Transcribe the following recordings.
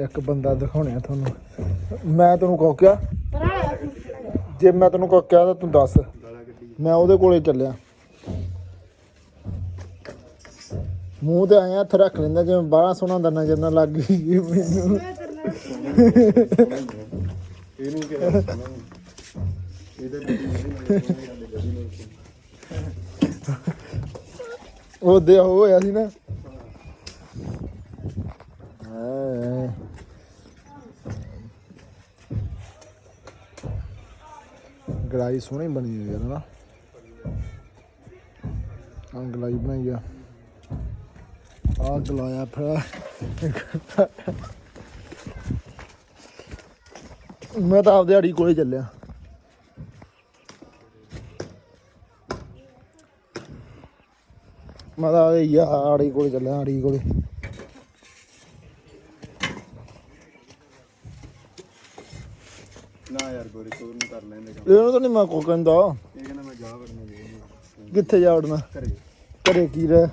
ਇੱਕ ਬੰਦਾ ਦਿਖਾਉਣਿਆ ਤੁਹਾਨੂੰ। ਮੈਂ ਤੈਨੂੰ ਕਹੋ। ਕਿਆ ਜੇ ਮੈਂ ਤੈਨੂੰ ਕਹੋ ਕਿਆ ਤਾਂ ਤੂੰ ਦੱਸ। ਮੈਂ ਉਹਦੇ ਕੋਲੇ ਚੱਲਿਆ। ਮੂੰਹ ਤੇ ਆਇਆ ਹੱਥ ਰੱਖ ਲੈਂਦਾ, ਜਿਵੇਂ ਬਾਹਲਾ ਸੋਹਣਾ ਹੁੰਦਾ ਨਜ਼ਰ ਨਾ ਲੱਗ ਗਈ ਮੈਨੂੰ। ਇਹਨੂੰ ਕਿਹਾ ਉਹ ਦੇ ਹੋਇਆ ਸੀ ਨਾ। ਗਲਾਈ ਸੋਹਣੀ ਬਣੀ ਹੋਈ ਹੈ ਨਾ ਆ ਗਲਾਈ ਬਣਾਈ ਆ। ਆ ਗਲਾਇਆ ਫਿਰ ਮੈਂ ਤਾਂ ਆਪਦੇ ਆੜੀ ਕੋਲੇ ਚੱਲਿਆ। ਮੈਂ ਤਾਂ ਆਪਦੇ ਆੜੀ ਕੋਲੇ ਚੱਲਿਆ, ਆੜੀ ਕੋਲੇ। ਨਾ ਯਾਰ ਗੋਰੀ ਕੋਲ ਨੂੰ ਕਰ ਲੈਂਦੇ ਕੰਮ। ਇਹਨੂੰ ਤਾਂ ਨਹੀਂ ਮੈਂ ਕੋ ਕਹਿੰਦਾ। ਇਹ ਕਹਿੰਦਾ ਮੈਂ ਜਾ ਵੜਨਾ ਜੀ ਕਿੱਥੇ ਜਾ ਉੜਨਾ ਘਰੇ। ਘਰੇ ਕੀ ਰਹਿ?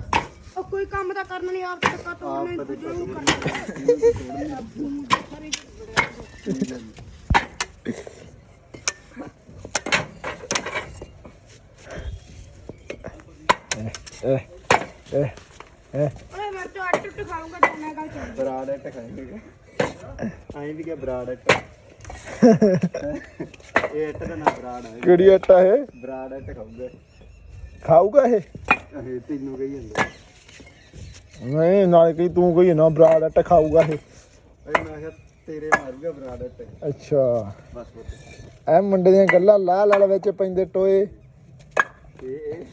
ਉਹ ਕੋਈ ਕੰਮ ਤਾਂ ਕਰਨਾ ਨਹੀਂ ਆਪ ਤੱਕ ਤੋਂ ਆਪ ਨਹੀਂ ਕਦੇ ਦੂਜੇ ਨੂੰ ਏ ਏ ਏ ਓਏ ਮੈਂ ਤਾਂ ਅੱਟ ਟੁੱਟ ਖਾਊਂਗਾ ਤੇ ਮੈਂ ਗੱਲ ਚੱਲ ਬਰਾੜ ਐਟ ਖਾਏਂਗੇ ਆਈ ਵੀ ਕਿ ਬਰਾੜ ਐਟ ਇਹ ਐਟ ਦਾ ਨਾਮ ਬਰਾੜ ਹੈ ਕਿਹੜੀ ਆਟਾ ਇਹ? ਬਰਾੜ ਐਟ ਖਾਊਗਾ। ਖਾਊਗਾ ਇਹ? ਇਹ ਤੈਨੂੰ ਕਹੀ ਜਾਂਦਾ। ਨਹੀਂ ਨਾਲ ਕਹੀ ਤੂੰ ਕਹੀ ਨਾ ਬਰਾੜ ਆਟਾ ਖਾਊਗਾ ਇਹ। ਅਰੇ ਮੈਂ ਕਿਹਾ ਤੇਰੇ ਮਾਰੂਗਾ ਬਰਾੜ ਐਟ ਅੱਛਾ। ਬਸ ਬਸ। ਐ ਮੁੰਡੇ ਦੀਆਂ ਗੱਲਾਂ ਲਾਹ ਲਾਲ ਵਿੱਚ ਪੈਂਦੇ ਟੋਏ। ਇਹ ਇਹ।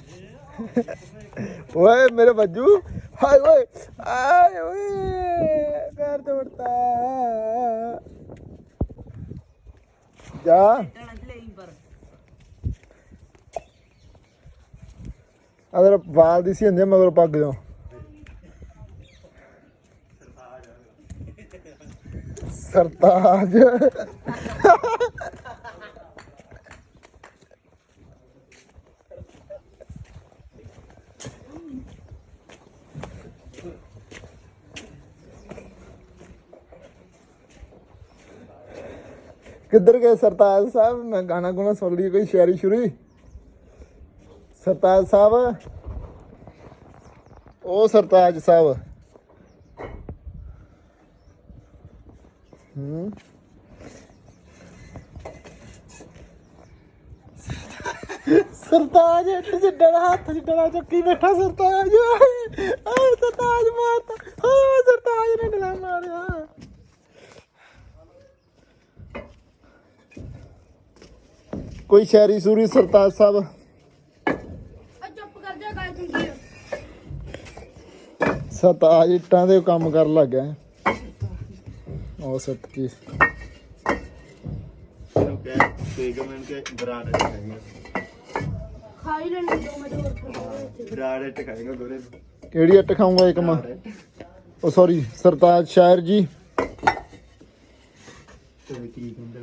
ਓਏ ਮੇਰੇ ਬੱਜੂ ਹਾਏ ਓਏ ਆਏ ਓਏ ਪੈਰ ਤੋੜਤਾ। ਜਾ। ਅਦਰ ਵਾਲ ਦੀ ਸੀ ਹੁੰਦੇ ਮਗਰ ਪੱਗ ਜਾਓ ਸਰਤਾਜ। ਕਿੱਧਰ ਗਏ ਸਰਤਾਜ ਸਾਹਿਬ? ਮੈਂ ਗਾਣਾ ਗੁਣਾ ਸੁਣ ਲਈ ਕੋਈ ਸ਼ਾਇਰੀ ਸ਼ੁਰੀ। ਸਰਤਾਜ ਸਾਹਿਬ। ਉਹ ਸਰਤਾਜ ਸਾਹਿਬ। ਹੂੰ। ਸਰਤਾਜ, ਇੱਟ ਚ ਡੜਾ ਹੱਥ ਚ ਡੜਾ ਚੱਕੀ ਬੈਠਾ ਸਰਤਾਜ। ਆ ਸਰਤਾਜ ਮਾਰਤਾ। ਆ ਸਰਤਾਜ ਨੇ ਡਲਾ ਮਾਰਿਆ। ਕੋਈ ਸ਼ਾਇਰੀ ਸੂਰੀ ਸਰਤਾਜ ਸਾਹਿਬ। ਆ ਚੁੱਪ ਕਰ ਜਾ ਗੱਲ ਚੰਗੀ ਆ। ਸਰਤਾਜ ਇੱਟਾਂ ਦੇ ਕੰਮ ਕਰਨ ਲੱਗ ਉਹ ਸੱਚੀ ਇਹਨੂੰ ਕਹਿ ਤੇ ਗਮਨ ਕੇ ਬਰਾੜ ਐਟ ਖਾਏਂਗਾ ਖਾ ਹੀ ਲੈਣੀ ਦੋ ਮਿੰਟ ਹੋਰ ਖਾ ਬਰਾੜ ਐਟ ਖਾਏਂਗਾ ਗੋਰੇ ਨੂੰ। ਕਿਹੜੀ ਇੱਟ ਖਾਊਂਗਾ ਇੱਕ ਮੈਂ? ਉਹ ਸੌਰੀ ਸਰਤਾਜ ਸ਼ਾਇਰ ਜੀ। ਕੀ ਕਦੇ ਕੀ ਕਹਿੰਦਾ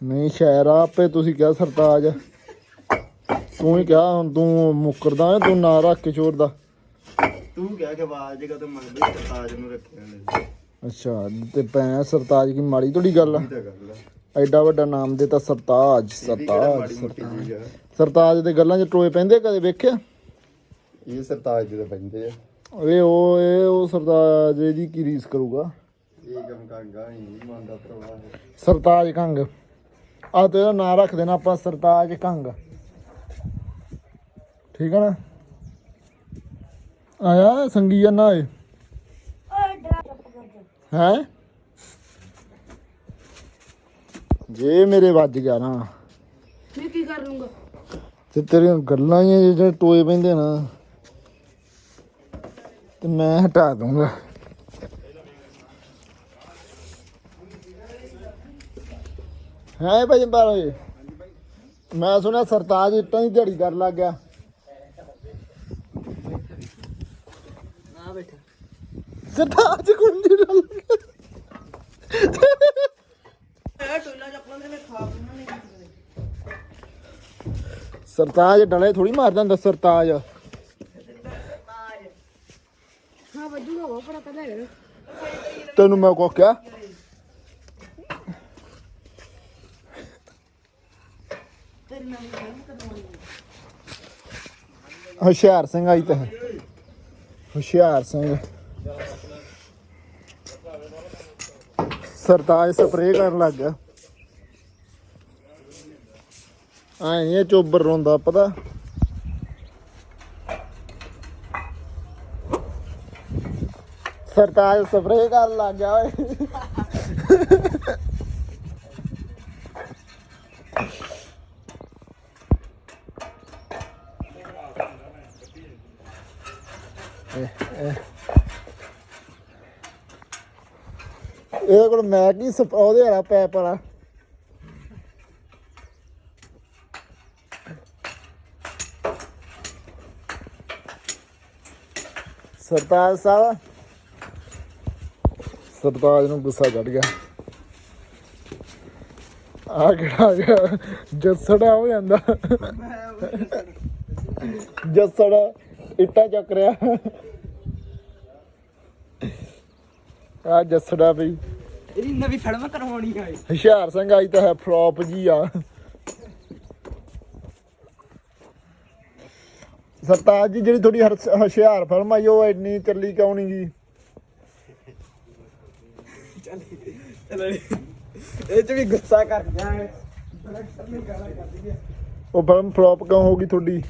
ਨਹੀਂ ਸ਼ਾਇਰ ਆਪੇ ਤੁਸੀਂ ਕਿਹਾ ਸਰਤਾਜ। ਤੂੰ ਹੀ ਕਿਹਾ ਹੁਣ ਤੂੰ ਮੁੱਕਰਦਾ ਤੂੰ ਨਾਂ ਰੱਖ ਕੇ ਛੋੜਦਾ ਤੂੰ ਕਿਹਾ ਕਿ ਆਵਾਜ਼ ਕਦੋਂ ਮੰਗਦੇ ਸਰਤਾਜ ਨੂੰ ਰੱਖਿਆ ਨੇ ਅੱਛਾ ਤੇ ਭੈਣ ਸਰਤਾਜ ਕੀ ਮਾੜੀ ਥੋੜੀ ਗੱਲ ਆ? ਤਾਂ ਐਡਾ ਵੱਡਾ ਨਾਮ ਦੇ ਤਾਂ ਸਰਤਾਜ ਸਰਤਾਜ। ਸਰਤਾਜ ਦੇ ਗੱਲਾਂ 'ਚ ਟੋਏ ਪੈਂਦੇ ਕਦੇ ਵੇਖਿਆ? ਇਹ ਸਰਤਾਜ ਦੇ ਤਾਂ ਪੈਂਦੇ ਆ। ਓਏ ਉਹ ਇਹ ਉਹ ਸਰਤਾਜ ਦੀ ਕੀ ਰੀਸ ਕਰੂਗਾ? ਇਹ ਕੰਮ ਕਾਂਗਾ ਹੀ ਨਹੀਂ ਮੰਨਦਾ ਪ੍ਰਵਾਹ ਸਰਤਾਜ ਕੰਗ। ਆ ਤੇ ਇਹਦਾ ਨਾਂ ਰੱਖ ਦੇਣਾ ਆਪਾਂ ਸਰਤਾਜ ਕੰਗ। ਠੀਕ ਹੈ ਨਾ? ਆਇਆ ਸੰਗੀ ਨਾ ਏ ਕਰ ਜਾ ਹੈ? ਜੇ ਮੇਰੇ ਵੱਜ ਗਿਆ ਨਾ। ਮੈਂ ਕੀ ਕਰ ਲੂੰਗਾ? ਤੇ ਤੇਰੀਆਂ ਗੱਲਾਂ ਹੀ ਆ ਜਿਹੜੇ ਟੋਏ ਪੈਂਦੇ ਨਾ। ਤੇ ਮੈਂ ਹਟਾ ਦੂੰਗਾ ਹੈ ਭਾਈ ਬਾਰੇ ਮੈਂ ਸੁਣਿਆ ਸਰਤਾਜ ਇੱਟਾਂ ਦੀ ਦਿਹਾੜੀ ਕਰਨ ਲੱਗ ਗਿਆ। ਬੈਠਾ ਸਰਤਾਜ ਕੁੰਡੀ ਨਾਲ ਸਰਤਾਜ ਡਲੇ ਥੋੜੀ ਮਾਰਦਾ ਹੁੰਦਾ ਸਰਤਾਜ। ਹਾਂ ਵੱਜੂਗਾ ਉਹ ਪੜਾ ਪਹਿਲਾਂ ਹੈਗਾ ਤੈਨੂੰ ਮੈਂ ਕੋ ਕਿਹਾ? ਹੁਸ਼ਿਆਰ ਸਿੰਘ ਆਈ ਤਾਂ ਹੈ। ਹੁਸ਼ਿਆਰ ਸਿੰਘ। ਸਰਤਾਜ ਸਪਰੇਅ ਕਰਨ ਲੱਗ ਗਿਆ। ਆਏ ਇਹ ਚੋਬਰ ਰੋਂਦਾ ਪਤਾ ਸਰਤਾਜ ਸਪਰੇਅ ਕਰਨ ਲੱਗ ਗਿਆ ਓਏ। ਇਹਦੇ ਕੋਲ ਮੈਂ ਕੀ ਸਪ- ਉਹਦੇ ਵਾਲਾ ਪੈਪ ਵਾਲਾ। ਸਰਤਾਜ ਸਾਹਿਬ। ਸਰਤਾਜ ਨੂੰ ਗੁੱਸਾ ਚੜ ਗਿਆ। ਆ ਕਿਹੜਾ ਆ ਗਿਆ? ਜੱਸੜਾ ਹੋ ਜਾਂਦਾ। ਜੱਸੜਾ ਇੱਟਾ ਚੱਕ ਰਿਹਾ। ਆ ਜੱਸੜਾ ਬਈ ਇਹਦੀ ਨਵੀਂ ਫਿਲਮ ਕਰਵਾਉਣੀ ਹੈ ਹੁਸ਼ਿਆਰ ਸਿੰਘ ਆਈ ਤਾਂ ਹੈ ਫਲॉप ਜੀ ਆ। ਸਰਤਾਜ ਜੀ ਜਿਹੜੀ ਥੋੜੀ ਹੁਸ਼ਿਆਰ ਫਿਲਮ ਆਈ ਉਹ ਇੰਨੀ ਚੱਲੀ ਕਿਉਂ ਨਹੀਂ ਚਲੋ ਇਹ ਚ ਵੀ ਗੁੱਸਾ ਕਰ ਗਿਆ ਹੈ ਡਾਇਰੈਕਟਰ ਨੇ ਗਾਲਾਂ ਕੱਢ ਦਿਆ ਉਹ ਫਿਲਮ ਫਲॉप ਕਿਉਂ ਹੋ ਗਈ ਤੁਹਾਡੀ?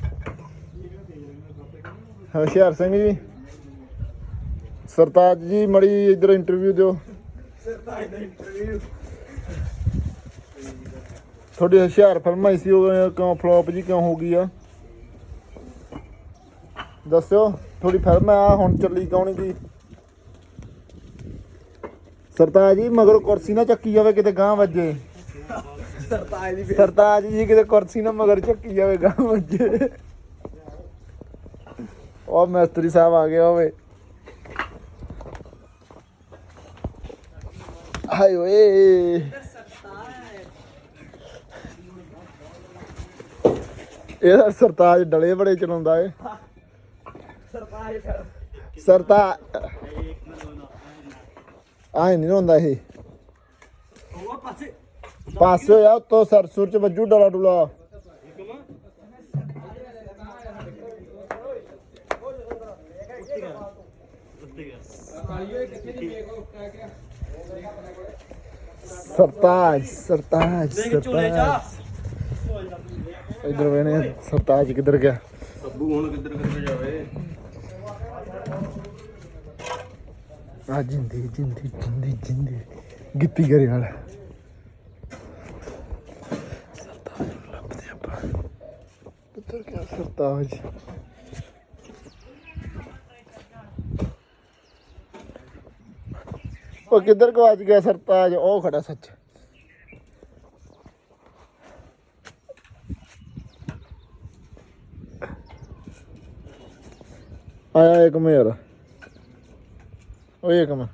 ਹੁਸ਼ਿਆਰ ਸਿੰਘ ਜੀ। ਸਰਤਾਜ ਜੀ ਮੜੀ ਇੱਧਰ ਇੰਟਰਵਿਊ ਦਿਓ। ਸਰਤਾਜ ਦਾ ਇੰਟਰਵਿਊ ਤੁਹਾਡੀ ਹੁਸ਼ਿਆਰ ਫਿਲਮ ਆਈ ਸੀ ਉਹ ਕਿਉਂ ਫਲॉप ਜੀ ਕਿਉਂ ਹੋ ਗਈ ਆ? ਦੱਸਿਓ ਥੋੜੀ ਫਿਲਮ ਆ ਹੁਣ ਚੱਲੀ ਨਹੀਂ ਗਈ? ਸਰਤਾਜ ਜੀ ਮਗਰ ਕੁਰਸੀ ਨਾ ਚੱਕੀ ਜਾਵੇ ਕਿਤੇ ਗਾਂ ਵੱਜੇ। ਸਰਤਾਜ ਜੀ ਕਿਤੇ ਕੁਰਸੀ ਨਾ ਮਗਰ ਚੱਕੀ ਜਾਵੇ ਗਾਂ ਵੱਜੇ। ਉਹ ਮਿਸਤਰੀ ਸਾਹਿਬ ਆ ਗਏ ਹੋਵੇ। ਹਾਏ ਓਏ। ਇਹਦਾ ਸਰਤਾਜ ਡਲੇ ਬੜੇ ਚਲਾਉਂਦਾ ਏ। ਸਰਤਾਜ ਫਿਰ ਸਰਤਾ ਆਏ ਨਹੀਂ ਹੁੰਦਾ ਇਹ। ਉਹ ਪਾਸੇ ਪਾਸੇ ਹੋਇਆ ਉੱਤੋਂ ਸਰਸੁਰ ਚ ਵੱਜੂ ਡਲਾ ਡੁਲਾ। ਸਰਤਾਜ ਸਰਤਾਜ ਸਰਤਾਜ। ਇਧਰ ਵੇਨੇ ਸਰਤਾਜ ਕਿੱਧਰ ਗਿਆ? ਅੱਬੂ ਹੁਣ ਕਿੱਧਰ ਕਿੱਧਰ ਜਾਵੇ? ਆ ਜਿੰਦੀ ਜਿੰਦੀ ਜਿੰਦੀ ਜਿੰਦੀ। ਗਿੱਤੀ ਕਰੇ ਵਾਲਾ। ਸਰਤਾਜ ਲੱਭਦੇ ਆਪਾਂ। ਕਿੱਧਰ ਗਿਆ ਸਰਤਾਜ? ਉਹ ਕਿੱਧਰ ਗਵਾਚ ਗਿਆ ਸਰਤਾਜ ਉਹ ਖੜਾ ਸੱਚ। ਆਇਆ ਇੱਕ ਮੇਰ ਓਏ ਇੱਕ ਮੈਂ